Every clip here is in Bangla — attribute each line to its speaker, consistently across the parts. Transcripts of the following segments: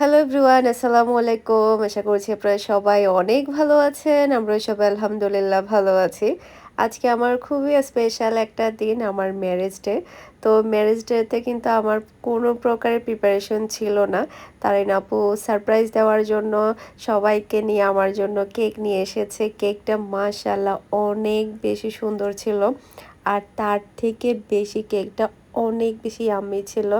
Speaker 1: হ্যালো এভরিওয়ান আসসালামু আলাইকুম আশা করছি আপনারা সবাই অনেক ভালো আছেন। আমরা সবাই আলহামদুলিল্লাহ ভালো আছি। আজকে আমার খুবই স্পেশাল একটা দিন, আমার ম্যারেজ ডে তো ম্যারেজ ডেতে কিন্তু আমার কোনো প্রকারের প্রিপারেশন ছিল না। তার আপু সারপ্রাইজ দেওয়ার জন্য সবাইকে নিয়ে আমার জন্য কেক নিয়ে এসেছে। কেকটা মাশাল্লাহ অনেক বেশি সুন্দর ছিল। আর তার থেকে বেশি কেকটা অনেক বেশি আম্মি ছিল।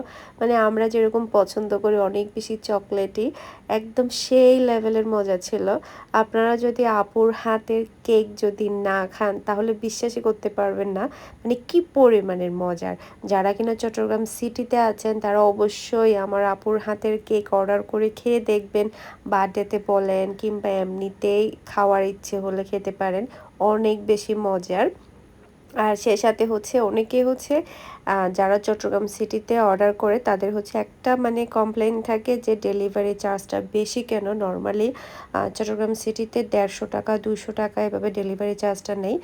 Speaker 1: মানে আমরা যেরকম পছন্দ করি, অনেক বেশি চকলেটই একদম সেই লেভেলের মজা ছিল। আপনারা যদি আপুর হাতের কেক যদি না খান, তাহলে বিশ্বাসই করতে পারবেন না। মানে কি পরিমাণের মজার। যারা কিনা চট্টগ্রাম সিটিতে আছেন, তারা অবশ্যই আমার আপুর হাতের কেক অর্ডার করে খেয়ে দেখবেন। বার্থডেতে বলেন কিংবা এমনিতেই খাওয়ার ইচ্ছে হলে খেতে পারেন। অনেক বেশি মজার। আর সে সাথে হচ্ছে অনেকে হচ্ছে যারা চট্টগ্রাম সিটিতে অর্ডার করে তাদের হচ্ছে একটা মানে কমপ্লেন থাকে যে ডেলিভারি চার্জটা বেশি কেন? নর্মালি চট্টগ্রাম সিটিতে দেড়শো টাকা দুশো টাকা এভাবে ডেলিভারি চার্জটা নেই।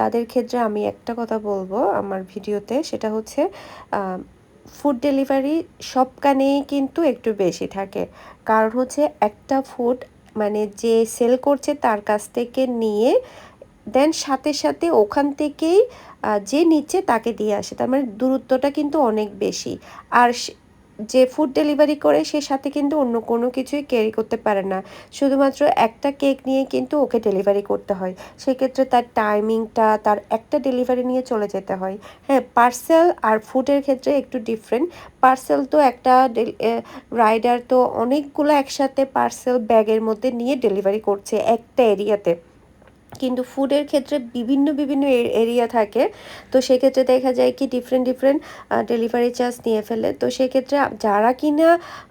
Speaker 1: তাদের ক্ষেত্রে আমি একটা কথা বলব আমার ভিডিওতে, সেটা হচ্ছে ফুড ডেলিভারি সবখানেই কিন্তু একটু বেশি থাকে। কারণ হচ্ছে একটা ফুড মানে যে সেল করছে তার কাছ থেকে নিয়ে দেন সাথে সাথে ওখান থেকেই যে নিচ্ছে তাকে দিয়ে আসে। তার মানে দূরত্বটা কিন্তু অনেক বেশি। আর যে ফুড ডেলিভারি করে, সে সাথে কিন্তু অন্য কোনো কিছুই ক্যারি করতে পারে না। শুধুমাত্র একটা কেক নিয়ে কিন্তু ওকে ডেলিভারি করতে হয়। সেক্ষেত্রে তার টাইমিংটা তার একটা ডেলিভারি নিয়ে চলে যেতে হয়। হ্যাঁ পার্সেল আর ফুডের ক্ষেত্রে একটু ডিফারেন্ট পার্সেল তো একটা রাইডার তো অনেকগুলো একসাথে পার্সেল ব্যাগের মধ্যে নিয়ে ডেলিভারি করছে একটা এরিয়াতে কিন্তু ফুডের ক্ষেত্রে বিভিন্ন বিভিন্ন এরিয়া থাকে। তো সেক্ষেত্রে দেখা যায় কি ডিফারেন্ট ডিফারেন্ট ডেলিভারি চার্জ নিয়ে ফেলে। তো সেক্ষেত্রে যারা কিনা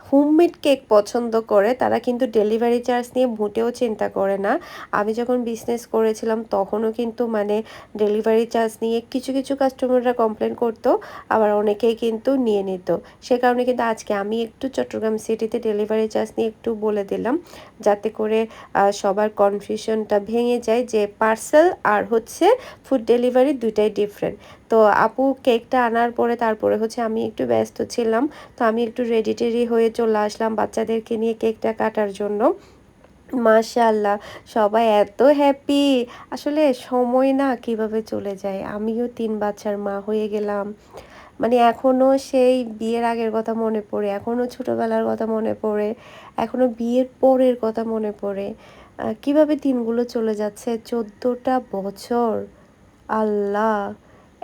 Speaker 1: হোমমেড কেক পছন্দ করে, তারা কিন্তু ডেলিভারি চার্জ নিয়ে ভুটেও চিন্তা করে না। আমি যখন বিজনেস করেছিলাম, তখনও কিন্তু মানে ডেলিভারি চার্জ নিয়ে কিছু কিছু কাস্টমাররা কমপ্লেন করতো, আবার অনেকেই কিন্তু নিয়ে নিত। সে কারণে কিন্তু আজকে আমি একটু চট্টগ্রাম সিটিতে ডেলিভারি চার্জ নিয়ে একটু বলে দিলাম, যাতে করে সবার কনফিউশনটা ভেঙে যায় যে পার্সেল আর হচ্ছে ফুড ডেলিভারি দুইটাই ডিফারেন্ট তো আপু কেকটা আনার পরে তারপরে হচ্ছে আমি একটু ব্যস্ত ছিলাম, তো আমি একটু রেডি টেডি হয়ে চলে আসলাম বাচ্চাদেরকে নিয়ে কেকটা কাটার জন্য। মাশাল্লাহ সবাই এত হ্যাপি আসলে সময় না কীভাবে চলে যায়? আমিও তিন বাচ্চার মা হয়ে গেলাম। মানে এখনও সেই বিয়ের আগের কথা মনে পড়ে এখনও ছোটোবেলার কথা মনে পড়ে এখনও বিয়ের পরের কথা মনে পড়ে। কীভাবে দিনগুলো চলে যাচ্ছে? চোদ্দোটা বছর। আল্লাহ,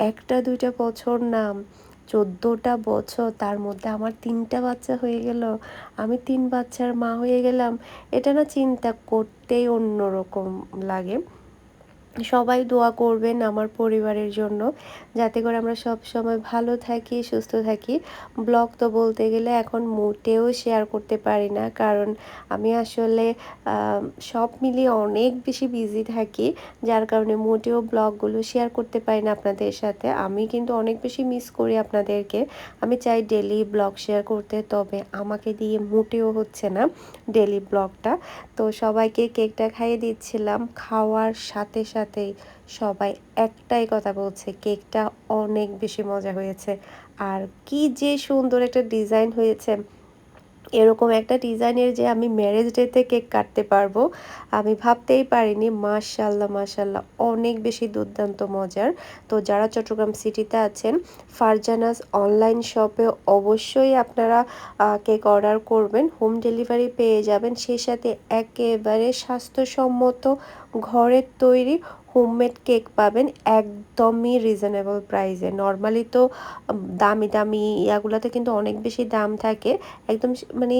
Speaker 1: একটা দুইটা বছর না চোদ্দোটা বছর, তার মধ্যে আমার তিনটা বাচ্চা হয়ে গেল। আমি তিন বাচ্চার মা হয়ে গেলাম। এটা না চিন্তা করতেই অন্যরকম লাগে। সবাই দোয়া করবেন আমার পরিবারের জন্য। যাতে করে আমরা সব সময় ভালো থাকি, সুস্থ থাকি। ব্লগ তো বলতে গেলে এখন মোটেও শেয়ার করতে পারি না। কারণ আমি আসলে সব মিলিয়ে অনেক বেশি বিজি থাকি। যার কারণে মোটেও ব্লগগুলো শেয়ার করতে পারি না আপনাদের সাথে। আমি কিন্তু অনেক বেশি মিস করি আপনাদেরকে। আমি চাই ডেলি ব্লগ শেয়ার করতে, তবে আমাকে দিয়ে মোটেও হচ্ছে না ডেলি ব্লগটা। তো সবাইকে কেকটা খাইয়ে দিচ্ছিলাম। খাওয়ার সাথে সাথে সাথেই সবাই একটাই কথা বলছে, কেকটা অনেক বেশি মজা হয়েছে। আর কি যে সুন্দর একটা ডিজাইন হয়েছে এরকম একটা ডিজাইনের যে আমি ম্যারেজ ডেতে কেক কাটতে পারব, আমি ভাবতেই পারিনি। মাশাল্লাহ মাশাল্লাহ অনেক বেশি দুর্দান্ত মজার। তো যারা চট্টগ্রাম সিটিতে আছেন, ফারজানাস অনলাইন শপে অবশ্যই আপনারা কেক অর্ডার করবেন। হোম ডেলিভারি পেয়ে যাবেন। সেই সাথে একেবারে স্বাস্থ্যসম্মত ঘরের তৈরি হোমমেড কেক পাবেন একদমই রিজনেবল প্রাইসে নর্মালি তো দামি দামি ইয়াগুলোতে কিন্তু অনেক বেশি দাম থাকে। একদম মানে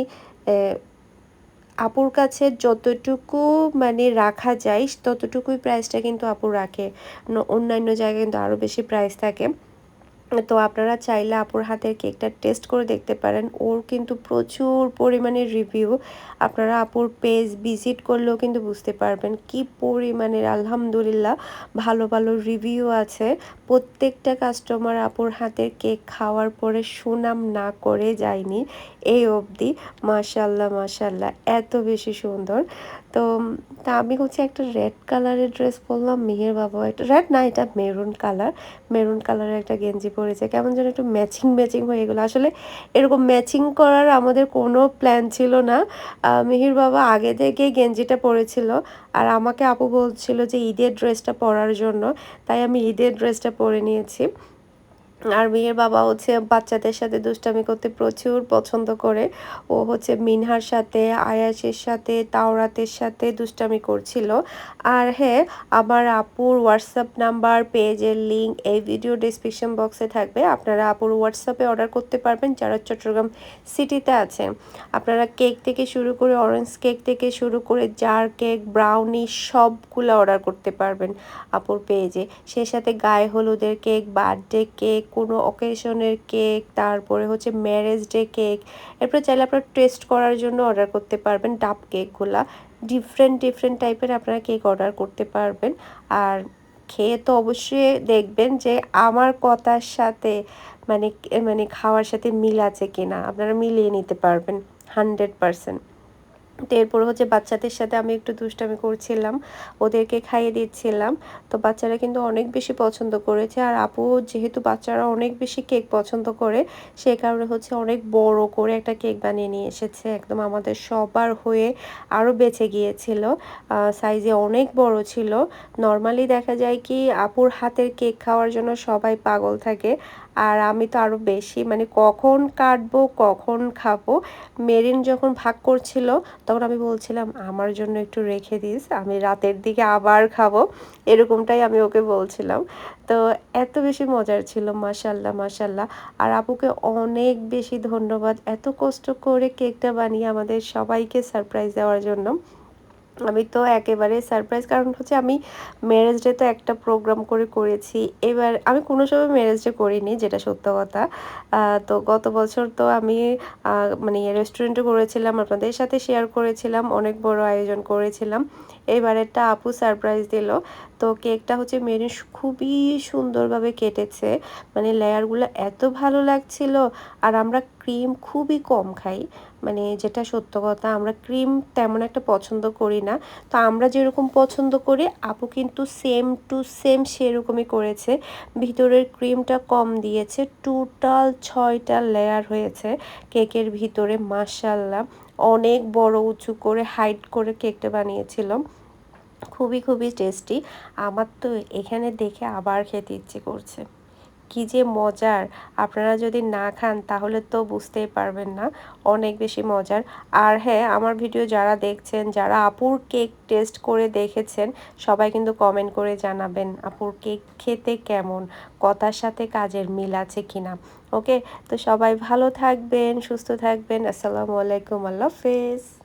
Speaker 1: আপুর কাছে যতটুকু মানে রাখা যায়, ততটুকুই প্রাইসটা কিন্তু আপুর রাখে। অন্যান্য জায়গায় কিন্তু আরও বেশি প্রাইস থাকে। তো আপনারা চাইলে আপুর হাতের কেকটা টেস্ট করে দেখতে পারেন। ওর কিন্তু প্রচুর পরিমাণে রিভিউ আপনারা আপুর পেজ ভিজিট করলেও কিন্তু বুঝতে পারবেন কি পরিমাণের, আলহামদুলিল্লাহ, ভালো ভালো রিভিউ আছে। প্রত্যেকটা কাস্টমার আপুর হাতের কেক খাওয়ার পরে সুনাম না করে যায়নি। এই অবধি মাশাল্লাহ মাশাল্লাহ এত বেশি সুন্দর। তো, তা আমি হচ্ছে একটা রেড কালারের ড্রেস পরলাম, মেহের বাবা একটা রেড না, এটা মেরুন কালার মেরুন কালারের একটা গেঞ্জি করেছে, কেমন যেন একটু ম্যাচিং ম্যাচিং হয়ে গেলো। আসলে এরকম ম্যাচিং করার আমাদের কোনো প্ল্যান ছিল না। মিহির বাবা আগে থেকে গেঞ্জিটা পরেছিল আর আমাকে আপু বলছিল যে ঈদের ড্রেসটা পরার জন্য, তাই আমি ঈদের ড্রেসটা পরে নিয়েছি। আর মেয়ের বাবা হচ্ছে বাচ্চাদের সাথে দুষ্টামি করতে প্রচুর পছন্দ করে। ও হচ্ছে মিনহার সাথে, আয়াসের সাথে, তাওরাতের সাথে দুষ্টামি করছিল। আর হ্যাঁ আমার আপুর হোয়াটসঅ্যাপ নাম্বার, পেজের লিঙ্ক এই ভিডিও ডিসক্রিপশন বক্সে থাকবে। আপনারা আপুর হোয়াটসঅ্যাপে অর্ডার করতে পারবেন, যারা চট্টগ্রাম সিটিতে আছেন আপনারা কেক থেকে শুরু করে অরেঞ্জ কেক থেকে শুরু করে জার কেক ব্রাউনি সবগুলো অর্ডার করতে পারবেন আপুর পেজে সে সাথে গায়ে হলুদের কেক বার্থডে কেক কোনো অকেশনের কেক তারপরে হচ্ছে ম্যারেজ ডে কেক এরপরে চাইলে আপনারা টেস্ট করার জন্য অর্ডার করতে পারবেন ডাব কেকগুলা ডিফারেন্ট ডিফারেন্ট টাইপের আপনারা কেক অর্ডার করতে পারবেন। আর খেয়ে তো অবশ্যই দেখবেন যে আমার কথার সাথে মানে মানে খাওয়ার সাথে মিল আছে কিনা। আপনারা মিলিয়ে নিতে পারবেন হান্ড্রেড পারসেন্ট এরপর হচ্ছে বাচ্চাদের সাথে আমি একটু দুষ্টামি করছিলাম, ওদেরকে খাইয়ে দিচ্ছিলাম। তো বাচ্চারা কিন্তু অনেক বেশি পছন্দ করেছে। আর আপু যেহেতু বাচ্চারা অনেক বেশি কেক পছন্দ করে, সে কারণে হচ্ছে অনেক বড় করে একটা কেক বানিয়ে নিয়ে এসেছে। একদম আমাদের সবার হয়ে আরও বেঁচে গিয়েছিল। সাইজে অনেক বড় ছিল। নর্মালি দেখা যায় কি, আপুর হাতের কেক খাওয়ার জন্য সবাই পাগল থাকে। আর আমি তো আরও বেশি মানে কখন কাটবো, কখন খাব, মেরিন যখন ভাগ করছিল তখন আমি বলছিলাম, আমার জন্য একটু রেখে দিস, আমি রাতের দিকে আবার খাব। এরকমটাই আমি ওকে বলছিলাম। তো এত বেশি মজার ছিল মাসাল্লাহ মাসাল্লাহ আর আপুকে অনেক বেশি ধন্যবাদ। এত কষ্ট করে কেকটা বানিয়ে আমাদের সবাইকে সারপ্রাইজ দেওয়ার জন্য। আমি তো একেবারে সারপ্রাইজ কারণ হচ্ছে আমি ম্যারেজ ডে তো একটা প্রোগ্রাম করে করেছি। এবার আমি কোনো সময় ম্যারেজ ডে করিনি, যেটা সত্য কথা। তো গত বছর তো আমি মানে রেস্টুরেন্টে করেছিলাম, আপনাদের সাথে শেয়ার করেছিলাম, অনেক বড় আয়োজন করেছিলাম। এবারেরটা আপু সারপ্রাইজ দিল। তো কেকটা হচ্ছে মেরিন খুবই সুন্দরভাবে কেটেছে। মানে লেয়ারগুলো এত ভালো লাগছিল, আর আমরা ক্রিম খুবই কম খাই। মানে যেটা সত্য কথা, আমরা ক্রিম তেমন একটা পছন্দ করি না। তো আমরা যেরকম পছন্দ করি, আপু কিন্তু সেম টু সেম সেরকমই করেছে। ভিতরের ক্রিমটা কম দিয়েছে টোটাল ছয়টা লেয়ার হয়েছে কেকের ভিতরে মাসাল্লাহ অনেক বড় উঁচু করে হাইট করে কেকটা বানিয়েছিলাম। খুবই খুবই টেস্টি আমার তো এখানে দেখে আবার খেতে ইচ্ছে করছে। কি যে মজার। আপনারা যদি না খান, তাহলে তো বুঝতেই পারবেন না, অনেক বেশি মজার। আর হ্যাঁ আমার ভিডিও যারা দেখছেন, যারা আপুর কেক টেস্ট করে দেখেছেন, সবাই কিন্তু কমেন্ট করে জানাবেন, আপুর কেক খেতে কেমন, কথার সাথে কাজের মিল আছে কিনা। ওকে তো সবাই ভালো থাকবেন, সুস্থ থাকবেন। আসসালামু আলাইকুম, আল্লাহ হাফেজ।